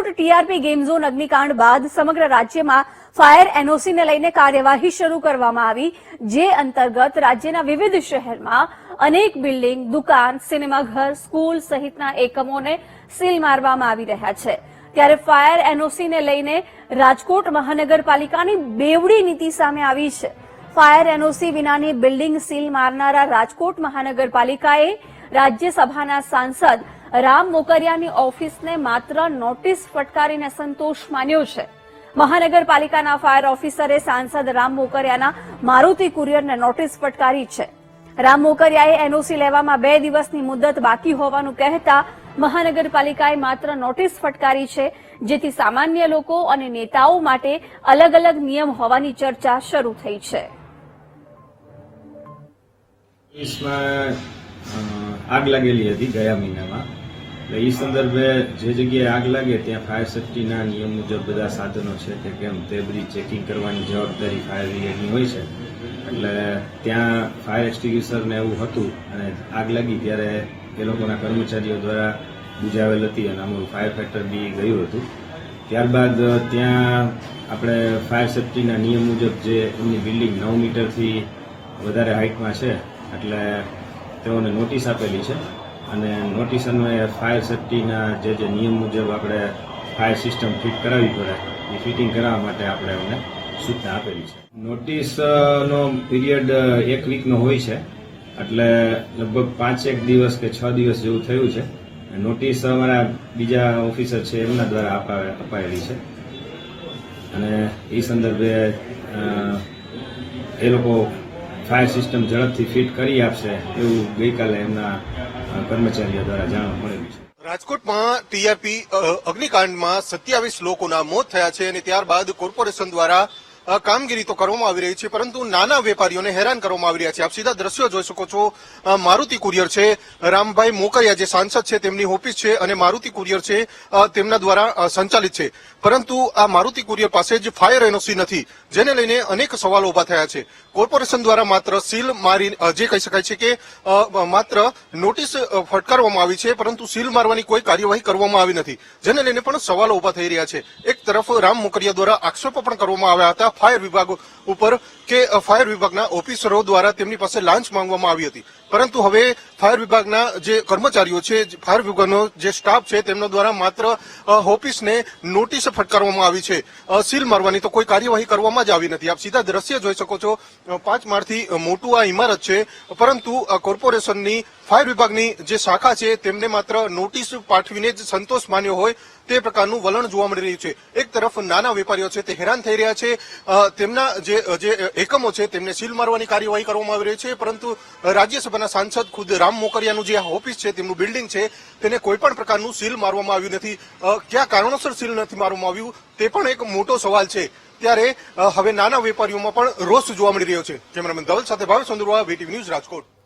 Rajkot TRP game zone અગ્નિકાંડ બાદ સમગ્ર રાજ્યમાં ફાયર એનઓસીને લઈને કાર્યવાહી શરૂ કરવામાં આવી, જે અંતર્ગત રાજ્યના વિવિધ શહેરમાં અનેક બિલ્ડિંગ, દુકાન, સિનેમાઘર, સ્કૂલ સહિતના એકમોને સીલ મારવામાં આવી રહ્યા છે. ત્યારે ફાયર એનઓસીને લઈને રાજકોટ મહાનગરપાલિકાની બેવડી નીતિ સામે આવી છે. ફાયર એનઓસી વિનાની બિલ્ડિંગ સીલ મારનારા રાજકોટ મહાનગરપાલિકાએ રાજ્યસભાના સાંસદ રામ મોકરિયાની ઓફિસને માત્ર નોટિસ ફટકારીને સંતોષ માન્યો છે. મહાનગરપાલિકાના ફાયર ઓફિસરે સાંસદ રામ મોકરિયાના મારુતિ કુરિયરને નોટિસ ફટકારી છે. રામ મોકરિયાએ એનઓસી લેવામાં બે દિવસની મુદત બાકી હોવાનું કહેતા મહાનગરપાલિકાએ માત્ર નોટિસ ફટકારી છે, જેથી સામાન્ય લોકો અને નેતાઓ માટે અલગ અલગ નિયમ હોવાની ચર્ચા શરૂ થઈ છે. આગ લાગેલી હતી ગયા મહિનામાં. એટલે એ સંદર્ભે જે જગ્યાએ આગ લાગે ત્યાં ફાયર સેફ્ટીના નિયમ મુજબ બધા સાધનો છે કે કેમ તે બધી ચેકિંગ કરવાની જવાબદારી ફાયર બ્રિગેડની હોય છે. એટલે ત્યાં ફાયર એક્સ્ટિગ્યુશરને એવું હતું અને આગ લાગી ત્યારે એ લોકોના કર્મચારીઓ દ્વારા બુજાવેલ હતી અને અમારું ફાયર ફાઈટર બી ગયું હતું. ત્યારબાદ ત્યાં આપણે ફાયર સેફ્ટીના નિયમ મુજબ જે એમની બિલ્ડિંગ નવ મીટરથી વધારે હાઇટમાં છે એટલે તેઓને નોટિસ આપેલી છે. અને નોટિસ અન્વયે ફાયર સેફટીના જે જે નિયમ મુજબ આપણે ફાયર સિસ્ટમ ફિટ કરાવવી પડે, એ ફિટિંગ કરાવવા માટે આપણે એમને સૂચના આપેલી છે. નોટિસનો પીરિયડ એક વીકનો હોય છે, એટલે લગભગ પાંચેક દિવસ કે છ દિવસ જેવું થયું છે. નોટિસ અમારા બીજા ઓફિસર છે, એમના દ્વારા અપાયેલી છે. અને એ સંદર્ભે એ લોકો ફાયર સિસ્ટમ ઝડપથી ફિટ કરી આપશે એવું ગઈકાલે એમના કર્મચારીઓ દ્વારા જાણવા મળેલું છે. રાજકોટમાં ટીઆરપી અગ્નિકાંડમાં સત્યાવીસ લોકોના મોત થયા છે અને ત્યારબાદ કોર્પોરેશન દ્વારા કામગીરી તો કરવામાં આવી રહી છે, પરંતુ નાના વેપારીઓને હેરાન કરવામાં આવી રહ્યા છે. આપ સીધા દ્રશ્યો જોઈ શકો છો. મારુતિ કુરિયર છે. રામભાઈ મોકરિયા જે સાંસદ છે, તેમની ઓફિસ છે અને મારુતિ કુરિયર છે તેમના દ્વારા સંચાલિત છે. પરંતુ આ મારુતિ કુરિયર પાસે જ ફાયર એનઓસી નથી, જેને લઈને અનેક સવાલો ઊભા થયા છે. કોર્પોરેશન દ્વારા માત્ર સીલ મારી જે કહી શકાય છે કે માત્ર નોટિસ ફટકારવામાં આવી છે, પરંતુ સીલ મારવાની કોઈ કાર્યવાહી કરવામાં આવી નથી. જેને લઈને પણ સવાલો ઊભા થઈ રહ્યા છે. એક તરફ રામ મોકરિયા દ્વારા આક્ષેપો પણ કરવામાં આવ્યા હતા. ફાયર વિભાગ ઉપર કે ફાયર વિભાગના ઓફિસરો દ્વારા તેમની પાસે લાંચ માંગવામાં આવી હતી. પરંતુ હવે ફાયર વિભાગના જે કર્મચારીઓ છે ફાયર વિભાગનો જે સ્ટાફ છે, તેમના દ્વારા માત્ર ઓફિસને નોટિસ ફટકારવામાં આવી છે. સીલ મારવાની તો કોઈ કાર્યવાહી કરવામાં જ આવી નથી. આપ સીધા દ્રશ્ય જોઈ શકો છો પાંચ માળથી મોટું આ ઇમારત છે. પરંતુ કોર્પોરેશનની, ફાયર વિભાગની જે શાખા છે, તેમને માત્ર નોટિસ પાઠવીને જ સંતોષ માન્યો હોય તે પ્રકારનું વલણ જોવા મળી રહ્યું છે. એક તરફ નાના વેપારીઓ છે, તે હેરાન થઈ રહ્યા છે. તેમના જે જે એકમો છે, તેમને સીલ મારવાની કાર્યવાહી કરવામાં આવી રહી છે. પરંતુ રાજ્યસભાના સાંસદ ખુદ રામ મોકરિયાનું જે ઓફિસ છે, તેમનું બિલ્ડિંગ છે, તેને કોઈ પણ પ્રકારનું સીલ મારવામાં આવ્યું નથી. કયા કારણોસર સીલ નથી મારવામાં આવ્યું, તે પણ એક મોટો સવાલ છે. ત્યારે હવે નાના વેપારીઓમાં પણ રોષ જોવા મળી રહ્યો છે. કેમેરામેન ધવલ સાથે ભાવેશ ચંદ્રવા વીટીવી ન્યૂઝ રાજકોટ.